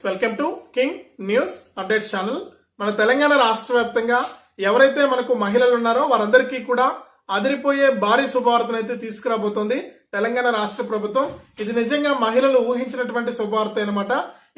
Welcome to king news update channel మన తెలంగాణ రాష్ట్ర వ్యాప్తంగా ఎవరైతే మనకు మహిళలు ఉన్నారో వారందరికీ కూడా అదిరిపోయే భారీ శుభవార్తను అయితే తీసుకురాబోతోంది తెలంగాణ రాష్ట్ర ప్రభుత్వం. ఇది నిజంగా మహిళలు ఊహించినటువంటి శుభవార్త అనమాట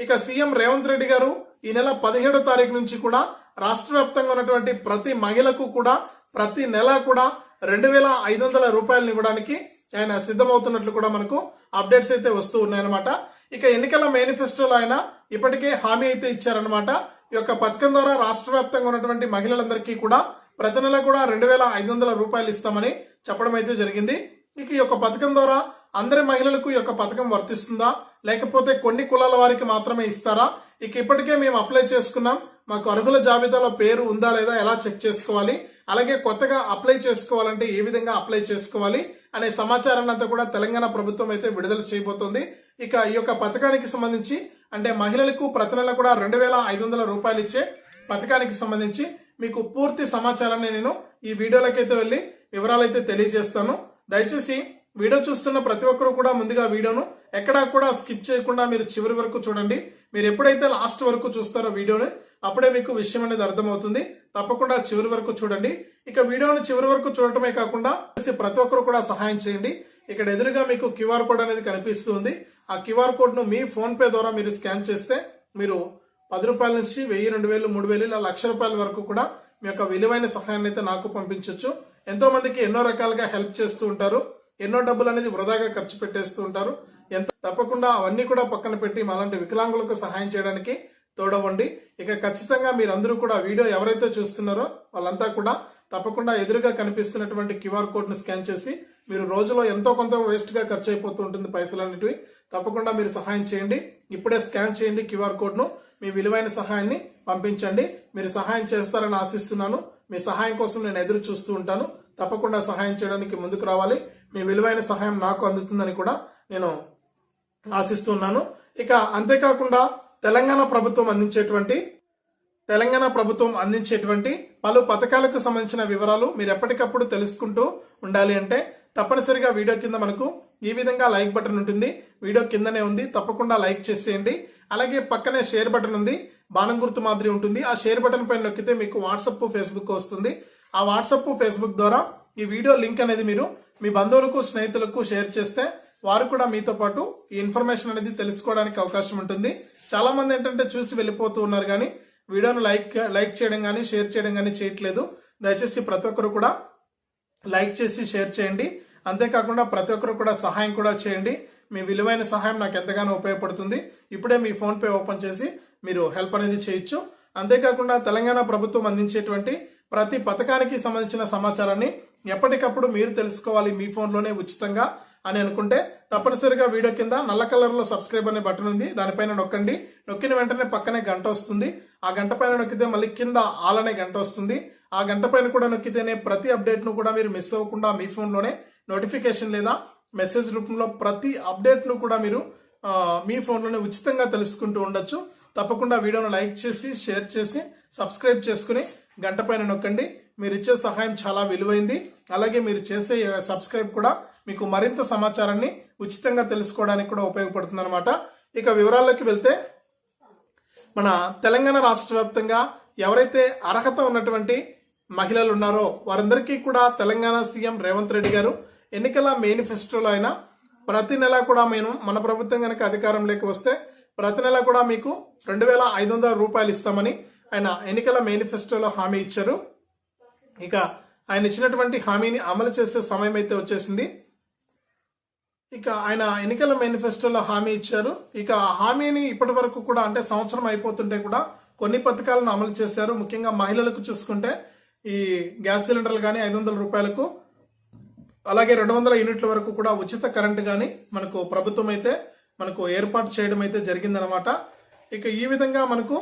ఇక సీఎం రేవంత్ రెడ్డి గారు ఈ నెల పదిహేడో తారీఖు నుంచి కూడా రాష్ట్ర వ్యాప్తంగా ఉన్నటువంటి ప్రతి మహిళకు కూడా ప్రతి నెల కూడా రెండు వేల ఐదు వందల రూపాయలను ఇవ్వడానికి ఆయన సిద్ధమవుతున్నట్లు కూడా మనకు అప్డేట్స్ అయితే వస్తూ ఉన్నాయన్నమాట. ఇక ఎన్నికల మేనిఫెస్టోలో ఆయన ఇప్పటికే హామీ అయితే ఇచ్చారనమాట ఈ యొక్క పథకం ద్వారా రాష్ట్ర వ్యాప్తంగా ఉన్నటువంటి మహిళలందరికీ కూడా ప్రతి నెల కూడా రెండు వేల ఐదు వందల రూపాయలు ఇస్తామని చెప్పడం అయితే జరిగింది. ఇక ఈ యొక్క పథకం ద్వారా అందరి మహిళలకు ఈ యొక్క పథకం వర్తిస్తుందా? లేకపోతే కొన్ని కులాల వారికి మాత్రమే ఇస్తారా? ఇక ఇప్పటికే మేము అప్లై చేసుకున్నాం. మాకు అర్హుల జాబితాలో పేరు ఉందా లేదా ఎలా చెక్ చేసుకోవాలి? అలాగే కొత్తగా అప్లై చేసుకోవాలంటే ఏ విధంగా అప్లై చేసుకోవాలి? అనే సమాచారాన్ని అంతా కూడా తెలంగాణ ప్రభుత్వం అయితే విడుదల చేయబోతోంది. ఇక ఈ యొక్క పథకానికి సంబంధించి అంటే మహిళలకు ప్రతి నెల కూడా రెండు వేల ఐదు వందల రూపాయలు ఇచ్చే పథకానికి సంబంధించి మీకు పూర్తి సమాచారాన్ని నేను ఈ వీడియోలకైతే వెళ్ళి వివరాలు అయితే తెలియజేస్తాను. దయచేసి వీడియో చూస్తున్న ప్రతి ఒక్కరూ కూడా ముందుగా వీడియోను ఎక్కడా కూడా స్కిప్ చేయకుండా మీరు చివరి వరకు చూడండి. మీరు ఎప్పుడైతే లాస్ట్ వరకు చూస్తారో వీడియోని అప్పుడే మీకు విషయం అనేది అర్థమవుతుంది. తప్పకుండా చివరి వరకు చూడండి. ఇక వీడియోను చివరి వరకు చూడటమే కాకుండా ప్రతి ఒక్కరు కూడా సహాయం చేయండి. ఇక్కడ ఎదురుగా మీకు క్యూఆర్ కోడ్ అనేది కనిపిస్తుంది. ఆ క్యూఆర్ కోడ్ను మీ ఫోన్ పే ద్వారా మీరు స్కాన్ చేస్తే మీరు పది రూపాయల నుంచి వెయ్యి రెండు వేలు మూడు వేలు ఇలా లక్ష రూపాయల వరకు కూడా మీ యొక్క విలువైన సహాయాన్ని అయితే నాకు పంపించవచ్చు ఎంతో మందికి ఎన్నో రకాలుగా హెల్ప్ చేస్తూ ఉంటారు. ఎన్నో డబ్బులు అనేది వృధాగా ఖర్చు పెట్టేస్తూ ఉంటారు. ఎంత తప్పకుండా అవన్నీ కూడా పక్కన పెట్టి అలాంటి వికలాంగులకు సహాయం చేయడానికి తోడవండి ఇక ఖచ్చితంగా మీరందరూ కూడా వీడియో ఎవరైతే చూస్తున్నారో వాళ్ళంతా కూడా తప్పకుండా ఎదురుగా కనిపిస్తున్నటువంటి క్యూఆర్ కోడ్ను స్కాన్ చేసి మీరు రోజులో ఎంతో కొంత వేస్ట్గా ఖర్చు అయిపోతూ ఉంటుంది పైసలు అనేటివి తప్పకుండా మీరు సహాయం చేయండి. ఇప్పుడే స్కాన్ చేయండి క్యూఆర్ కోడ్ను. మీ విలువైన సహాయాన్ని పంపించండి. మీరు సహాయం చేస్తారని ఆశిస్తున్నాను. మీ సహాయం కోసం నేను ఎదురు చూస్తూ ఉంటాను. తప్పకుండా సహాయం చేయడానికి ముందుకు రావాలి. మీ విలువైన సహాయం నాకు అందుతుందని కూడా నేను ఆశిస్తున్నాను ఇక అంతేకాకుండా తెలంగాణ ప్రభుత్వం అందించేటువంటి తెలంగాణ ప్రభుత్వం అందించేటువంటి పలు పథకాలకు సంబంధించిన వివరాలు మీరు ఎప్పటికప్పుడు తెలుసుకుంటూ ఉండాలి అంటే తప్పనిసరిగా వీడియో కింద మనకు ఈ విధంగా లైక్ బటన్ ఉంటుంది. వీడియో కిందనే ఉంది. తప్పకుండా లైక్ చేసేయండి. అలాగే పక్కనే షేర్ బటన్ ఉంది. బాణం గుర్తు మాదిరి ఉంటుంది. ఆ షేర్ బటన్ పైన నొక్కితే మీకు వాట్సప్ ఫేస్బుక్ వస్తుంది. ఆ వాట్సప్ ఫేస్బుక్ ద్వారా ఈ వీడియో లింక్ అనేది మీరు మీ బంధువులకు స్నేహితులకు షేర్ చేస్తే వారు కూడా మీతో పాటు ఈ ఇన్ఫర్మేషన్ అనేది తెలుసుకోవడానికి అవకాశం ఉంటుంది. చాలా మంది ఏంటంటే చూసి వెళ్ళిపోతూ ఉన్నారు కానీ వీడియోను లైక్ లైక్ చేయడం కానీ షేర్ చేయడం కానీ చేయట్లేదు. దయచేసి ప్రతి ఒక్కరు కూడా లైక్ చేసి షేర్ చేయండి. అంతేకాకుండా ప్రతి ఒక్కరు కూడా సహాయం కూడా చేయండి. మీ విలువైన సహాయం నాకు ఎంతగానో ఉపయోగపడుతుంది. ఇప్పుడే మీ ఫోన్పే ఓపెన్ చేసి మీరు హెల్ప్ అనేది చేయొచ్చు. అంతేకాకుండా తెలంగాణ ప్రభుత్వం అందించేటువంటి ప్రతి పథకానికి సంబంధించిన సమాచారాన్ని ఎప్పటికప్పుడు మీరు తెలుసుకోవాలి మీ ఫోన్లోనే ఉచితంగా అని అనుకుంటే తప్పనిసరిగా వీడియో కింద నల్ల కలర్లో సబ్స్క్రైబ్ అనే బటన్ ఉంది. దానిపైన నొక్కండి. నొక్కిన వెంటనే పక్కనే గంట వస్తుంది. ఆ గంట పైన నొక్కితే మళ్ళీ కింద ఆలనే గంట వస్తుంది. ఆ గంట పైన కూడా నొక్కితేనే ప్రతి అప్డేట్ను కూడా మీరు మిస్ అవ్వకుండా మీ ఫోన్లోనే నోటిఫికేషన్ లేదా మెసేజ్ రూపంలో ప్రతి అప్డేట్ను కూడా మీరు మీ ఫోన్లోనే ఉచితంగా తెలుసుకుంటూ ఉండొచ్చు. తప్పకుండా వీడియోను లైక్ చేసి షేర్ చేసి సబ్స్క్రైబ్ చేసుకుని గంట పైన నొక్కండి. మీరు ఇచ్చే సహాయం చాలా విలువైంది. అలాగే మీరు చేసే సబ్స్క్రైబ్ కూడా మీకు మరింత సమాచారాన్ని ఉచితంగా తెలుసుకోవడానికి కూడా ఉపయోగపడుతుంది అనమాట ఇక వివరాల్లోకి వెళ్తే మన తెలంగాణ రాష్ట్ర వ్యాప్తంగా ఎవరైతే అర్హత ఉన్నటువంటి మహిళలు ఉన్నారో వారందరికీ కూడా తెలంగాణ సీఎం రేవంత్ రెడ్డి గారు ఎన్నికల మేనిఫెస్టోలో అయినా ప్రతి నెల కూడా మేము మన ప్రభుత్వం కనుక అధికారంలోకి వస్తే ప్రతి నెల కూడా మీకు రెండు వేల ఐదు వందల రూపాయలు ఇస్తామని ఆయన ఎన్నికల మేనిఫెస్టోలో హామీ ఇచ్చారు. ఇక ఆయన ఇచ్చినటువంటి హామీని అమలు చేసే సమయం అయితే వచ్చేసింది. ఇక ఆయన ఎన్నికల మేనిఫెస్టోలో హామీ ఇచ్చారు. ఇక ఆ హామీని ఇప్పటి వరకు కూడా అంటే సంవత్సరం అయిపోతుంటే కూడా కొన్ని పథకాలను అమలు చేశారు. ముఖ్యంగా మహిళలకు చూసుకుంటే ఈ గ్యాస్ సిలిండర్లు కానీ ఐదు వందల రూపాయలకు అలాగే రెండు వందల యూనిట్ల వరకు కూడా ఉచిత కరెంటు కానీ మనకు ప్రభుత్వం అయితే మనకు ఏర్పాటు చేయడం అయితే జరిగిందనమాట ఇక ఈ విధంగా మనకు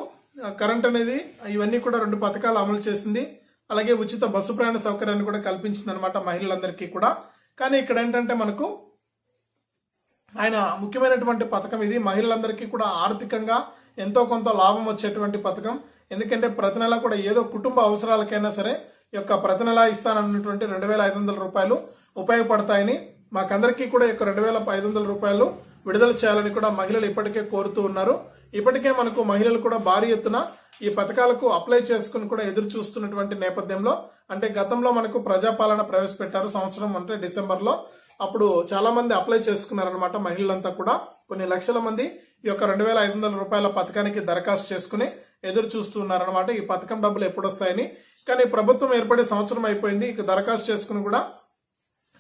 కరెంట్ అనేది ఇవన్నీ కూడా రెండు పథకాలు అమలు చేసింది. అలాగే ఉచిత బస్సు ప్రయాణ సౌకర్యాన్ని కూడా కల్పించింది అనమాట మహిళలందరికీ కూడా. కానీ ఇక్కడ ఏంటంటే మనకు ఆయన ముఖ్యమైనటువంటి పథకం ఇది. మహిళలందరికీ కూడా ఆర్థికంగా ఎంతో కొంత లాభం వచ్చేటువంటి పథకం. ఎందుకంటే ప్రతి నెల కూడా ఏదో కుటుంబ అవసరాలకైనా సరే యొక్క ప్రతి నెలా ఇస్తానన్నటువంటి రెండు వేల ఐదు వందల రూపాయలు ఉపయోగపడతాయని మాకందరికీ కూడా యొక్క రెండు వేల ఐదు వందల రూపాయలు విడుదల చేయాలని కూడా మహిళలు ఇప్పటికే కోరుతూ ఉన్నారు. ఇప్పటికే మనకు మహిళలు కూడా భారీ ఎత్తున ఈ పథకాలకు అప్లై చేసుకుని కూడా ఎదురు చూస్తున్నటువంటి నేపథ్యంలో అంటే గతంలో మనకు ప్రజాపాలన ప్రవేశపెట్టారు సంవత్సరం అంటే డిసెంబర్లో. అప్పుడు చాలా మంది అప్లై చేసుకున్నారనమాట మహిళలంతా కూడా. కొన్ని లక్షల మంది ఈ యొక్క రెండు వేల ఐదు వందల రూపాయల పథకానికి దరఖాస్తు చేసుకుని ఎదురు చూస్తున్నారనమాట ఈ పథకం డబ్బులు ఎప్పుడు వస్తాయని కానీ ప్రభుత్వం ఏర్పడి సంవత్సరం అయిపోయింది ఇక దరఖాస్తు చేసుకుని కూడా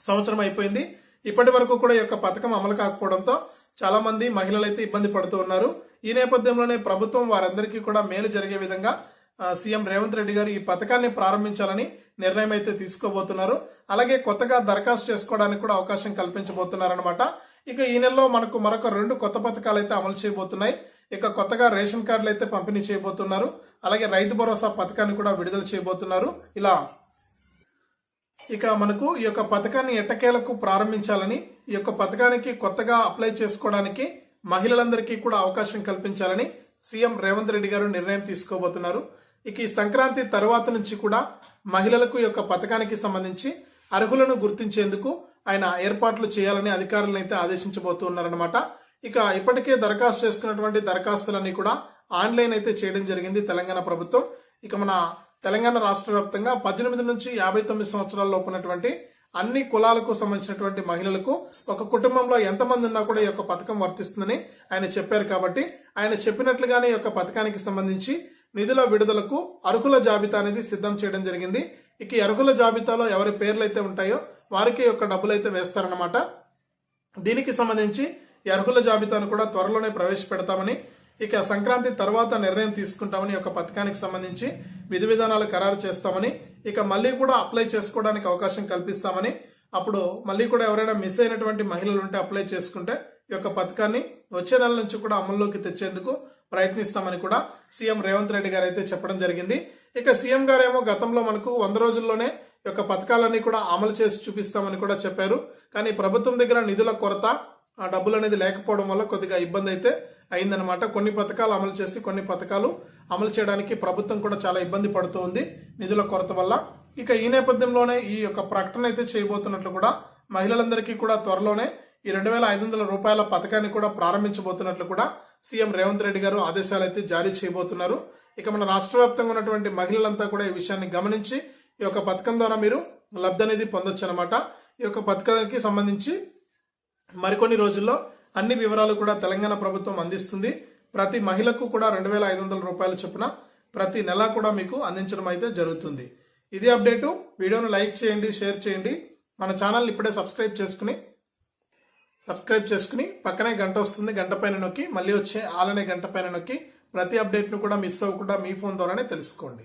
సంవత్సరం అయిపోయింది. ఇప్పటి వరకు కూడా ఈ యొక్క పథకం అమలు కాకపోవడంతో చాలా మంది మహిళలు అయితే ఇబ్బంది పడుతూ ఉన్నారు. ఈ నేపథ్యంలోనే ప్రభుత్వం వారందరికీ కూడా మేలు జరిగే విధంగా సీఎం రేవంత్ రెడ్డి గారు ఈ పథకాన్ని ప్రారంభించాలని నిర్ణయం అయితే తీసుకోబోతున్నారు. అలాగే కొత్తగా దరఖాస్తు చేసుకోవడానికి కూడా అవకాశం కల్పించబోతున్నారనమాట ఇక ఈ నెలలో మనకు మరొక రెండు కొత్త పథకాలు అయితే అమలు చేయబోతున్నాయి. ఇక కొత్తగా రేషన్ కార్డులు అయితే పంపిణీ చేయబోతున్నారు. అలాగే రైతు భరోసా పథకాన్ని కూడా విడుదల చేయబోతున్నారు. ఇలా ఇక మనకు ఈ యొక్క పథకాన్ని ఎట్టకేలకు ప్రారంభించాలని ఈ యొక్క పథకానికి కొత్తగా అప్లై చేసుకోవడానికి మహిళలందరికీ కూడా అవకాశం కల్పించాలని సీఎం రేవంత్ రెడ్డి గారు నిర్ణయం తీసుకోబోతున్నారు. ఇక ఈ సంక్రాంతి తరువాత నుంచి కూడా మహిళలకు ఈ యొక్క పథకానికి సంబంధించి అర్హులను గుర్తించేందుకు ఆయన ఏర్పాట్లు చేయాలని అధికారులను అయితే ఆదేశించబోతున్నారనమాట ఇక ఇప్పటికే దరఖాస్తు చేసుకున్నటువంటి దరఖాస్తులన్నీ కూడా ఆన్లైన్ అయితే చేయడం జరిగింది తెలంగాణ ప్రభుత్వం. ఇక మన తెలంగాణ రాష్ట్ర వ్యాప్తంగా పద్దెనిమిది నుంచి యాభై తొమ్మిది సంవత్సరాల లోపు ఉన్నటువంటి అన్ని కులాలకు సంబంధించినటువంటి మహిళలకు ఒక కుటుంబంలో ఎంతమంది ఉన్నా కూడా ఈ యొక్క పథకం వర్తిస్తుందని ఆయన చెప్పారు కాబట్టి ఆయన చెప్పినట్లుగానే ఈ యొక్క పథకానికి సంబంధించి నిధుల విడుదలకు అర్హుల జాబితా అనేది సిద్ధం చేయడం జరిగింది. ఇక ఈ అర్హుల జాబితాలో ఎవరి పేర్లు అయితే ఉంటాయో వారికి యొక్క డబ్బులు అయితే వేస్తారన్నమాట. దీనికి సంబంధించి ఈ అర్హుల జాబితాను కూడా త్వరలోనే ప్రవేశపెడతామని ఇక సంక్రాంతి తర్వాత నిర్ణయం తీసుకుంటామని ఒక పథకానికి సంబంధించి విధి విధానాలు ఖరారు చేస్తామని ఇక మళ్ళీ కూడా అప్లై చేసుకోవడానికి అవకాశం కల్పిస్తామని అప్పుడు మళ్ళీ కూడా ఎవరైనా మిస్ అయినటువంటి మహిళలు ఉంటే అప్లై చేసుకుంటే ఈ యొక్క పథకాన్ని వచ్చే నెల నుంచి కూడా అమల్లోకి తెచ్చేందుకు ప్రయత్నిస్తామని కూడా సీఎం రేవంత్ రెడ్డి గారు అయితే చెప్పడం జరిగింది. ఇక సీఎం గారేమో గతంలో మనకు వంద రోజుల్లోనే ఈ యొక్క పథకాలన్నీ కూడా అమలు చేసి చూపిస్తామని కూడా చెప్పారు. కానీ ప్రభుత్వం దగ్గర నిధుల కొరత ఆ డబ్బులు అనేది లేకపోవడం వల్ల కొద్దిగా ఇబ్బంది అయితే అయిందనమాట కొన్ని పథకాలు అమలు చేసి కొన్ని పథకాలు అమలు చేయడానికి ప్రభుత్వం కూడా చాలా ఇబ్బంది పడుతూ ఉంది. నిధుల కొరత వల్ల. ఇక ఈ నేపథ్యంలోనే ఈ యొక్క ప్రకటన అయితే చేయబోతున్నట్లు కూడా మహిళలందరికీ కూడా త్వరలోనే ఈ రెండు వేల ఐదు వందల రూపాయల పథకాన్ని కూడా ప్రారంభించబోతున్నట్లు కూడా సీఎం రేవంత్ రెడ్డి గారు ఆదేశాలు అయితే జారీ చేయబోతున్నారు. ఇక మన రాష్ట్ర వ్యాప్తంగా ఉన్నటువంటి మహిళలంతా కూడా ఈ విషయాన్ని గమనించి ఈ యొక్క పథకం ద్వారా మీరు లబ్ధి అనేది పొందొచ్చు అనమాట ఈ యొక్క పథకానికి సంబంధించి మరికొన్ని రోజుల్లో అన్ని వివరాలు కూడా తెలంగాణ ప్రభుత్వం అందిస్తుంది. ప్రతి మహిళకు కూడా రెండు వేల ఐదు వందల రూపాయల చొప్పున ప్రతి నెల కూడా మీకు అందించడం అయితే జరుగుతుంది. ఇది అప్డేటు. వీడియోను లైక్ చేయండి షేర్ చేయండి. మన ఛానల్ ఇప్పుడే సబ్స్క్రైబ్ చేసుకుని సబ్స్క్రైబ్ చేసుకుని పక్కనే గంట వస్తుంది. గంట పైన నొక్కి మళ్ళీ వచ్చే ఆలనే గంట పైన నొక్కి ప్రతి అప్డేట్ను కూడా మిస్ అవ్వకుండా మీ ఫోన్ ద్వారానే తెలుసుకోండి.